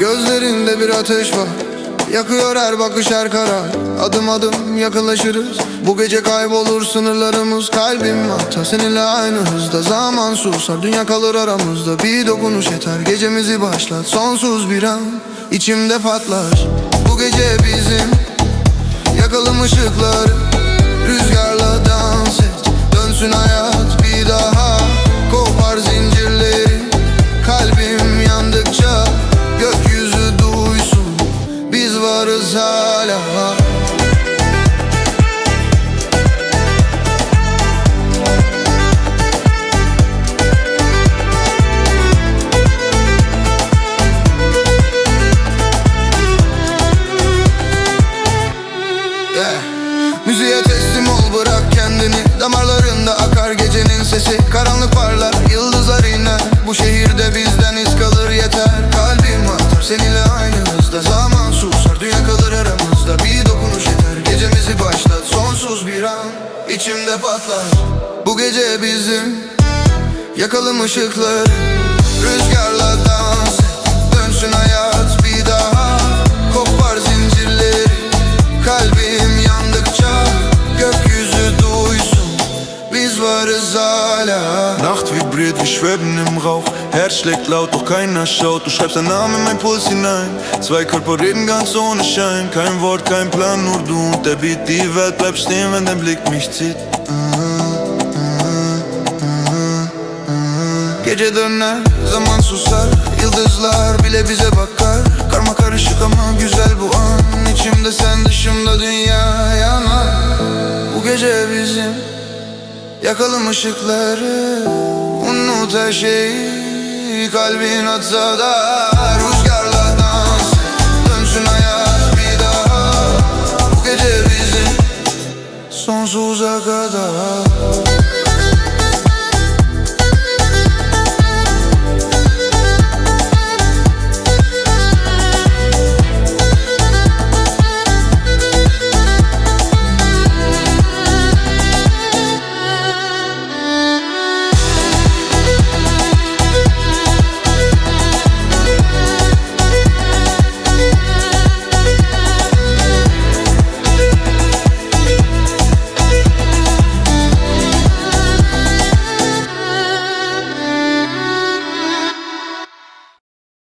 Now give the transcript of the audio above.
Gözlerinde bir ateş var. Yakıyor her bakış her karar Adım adım yakınlaşırız. Bu gece kaybolur sınırlarımız. Kalbim atar seninle aynı hızda. Zaman susar dünya kalır aramızda. Bir dokunuş yeter gecemizi başlat. Sonsuz bir an içimde patlar. Bu gece bizim Yakalım ışıkları Rüzgarla hala. Müziğe teslim ol bırak kendini Damarlarında akar gecenin sesi Karanlık parlar yıldızlar patlar. Bu gece bizim Yakalım ışıkları Rüzgarla Nacht vibriert, wir schweben im Rauch. Herz schlägt laut, doch keiner schaut. Du schreibst deinen Namen in mein Puls hinein. Zwei Körper reden ganz ohne Schein. Kein Wort, kein Plan, nur du und der Beat. Die Welt bleibt stehen, wenn dein Blick mich zieht. Gece döner, zaman susar Yıldızlar bile bize bakar Karma karışık ama güzel bu an Yakalım ışıkları Unut her şeyi. Kalbin atsa da Rüzgarla dans Dönsün hayat bir daha. Bu gece bizim Sonsuza kadar